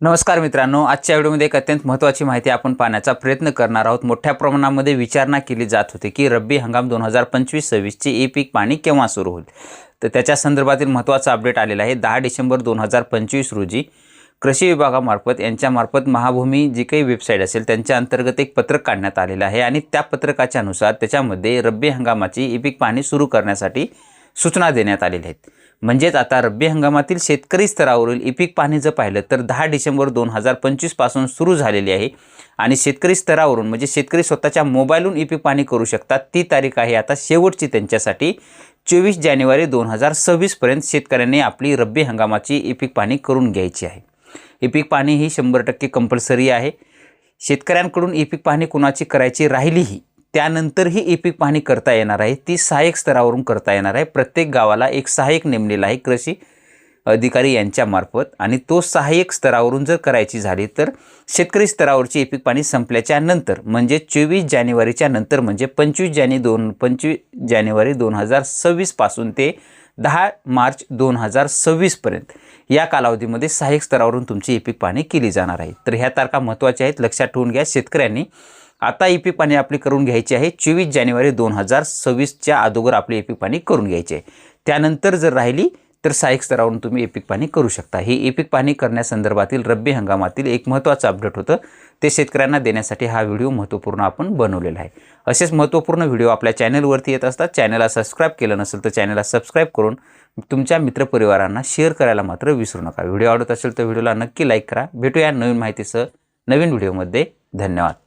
नमस्कार मित्रांनो आजच्या व्हिडिओमध्ये एक अत्यंत महत्त्वाची माहिती आपण पाहण्याचा प्रयत्न करणार आहोत. मोठ्या प्रमाणामध्ये विचारणा केली जात होती की रब्बी हंगाम दोन हजार पंचवीस सव्वीसची ई पीक पाणी केव्हा सुरू होईल? तर त्याच्या संदर्भातील महत्त्वाचा अपडेट आलेला आहे. दहा डिसेंबर दोन हजार पंचवीस रोजी कृषी विभागामार्फत यांच्यामार्फत महाभूमी जी काही वेबसाईट असेल त्यांच्या अंतर्गत एक पत्रक काढण्यात आलेलं आहे आणि त्या पत्रकाच्या अनुसार त्याच्यामध्ये रब्बी हंगामाची ई पीक पाणी सुरू करण्यासाठी सूचना देण्यात आलेल्या आहेत. म्हणजेच आता रब्बी हंगामातील शेतकरी स्तरावरील ई पीक जर पाहिलं तर दहा डिसेंबर दोन हजार पंचवीसपासून सुरू झालेली आहे. आणि शेतकरी स्तरावरून म्हणजे शेतकरी स्वतःच्या मोबाईलहून ई पीक पाणी करू शकतात. ती तारीख आहे आता शेवटची त्यांच्यासाठी. चोवीस जानेवारी दोन हजार सव्वीसपर्यंत शेतकऱ्यांनी आपली रब्बी हंगामाची ई पीक पाहणी करून घ्यायची आहे. ई पीक पाहणी ही शंभर टक्के कंपल्सरी आहे. शेतकऱ्यांकडून ई पीक पाहणी कुणाची करायची राहिलीही? त्यानंतरही एपिक पाहणी करता येणार आहे. ती सहाय्यक स्तरावरून करता येणार आहे. प्रत्येक गावाला एक सहाय्यक नेमलेला आहे कृषी अधिकारी यांच्यामार्फत आणि तो सहाय्यक स्तरावरून जर करायची झाली तर शेतकरी स्तरावरची एपिक पाणी संपल्याच्या नंतर म्हणजे चोवीस जानेवारीच्या नंतर म्हणजे पंचवीस जाने दोन पंचवीस जानेवारी दोन हजार सव्वीसपासून ते दहा मार्च दोन हजार सव्वीसपर्यंत या कालावधीमध्ये सहाय्यक स्तरावरून तुमची एपिक पाणी केली जाणार आहे. तर ह्या तारखा महत्त्वाच्या आहेत. लक्षात ठेवून घ्या शेतकऱ्यांनी आता ई पी पाणी आपली करून घ्यायची आहे. चोवीस जानेवारी दोन हजार सव्वीसच्या अगोदर आपली ई पाणी करून घ्यायची आहे. त्यानंतर जर राहिली तर सहाय्यक स्तरावरून तुम्ही एपिक पाणी करू शकता. हे एपिक पीक पाणी करण्यासंदर्भातील रब्बी हंगामातील एक महत्त्वाचं अपडेट होतं. ते शेतकऱ्यांना देण्यासाठी हा व्हिडिओ महत्त्वपूर्ण आपण बनवलेला आहे. असेच महत्त्वपूर्ण व्हिडिओ आपल्या चॅनलवरती येत असतात. चॅनलला सबस्क्राईब केलं नसेल तर चॅनलला सबस्क्राईब करून तुमच्या मित्रपरिवारांना शेअर करायला मात्र विसरू नका. व्हिडिओ आवडत असेल तर व्हिडिओला नक्की लाईक करा. भेटूया नवीन माहितीसह नवीन व्हिडिओमध्ये. धन्यवाद.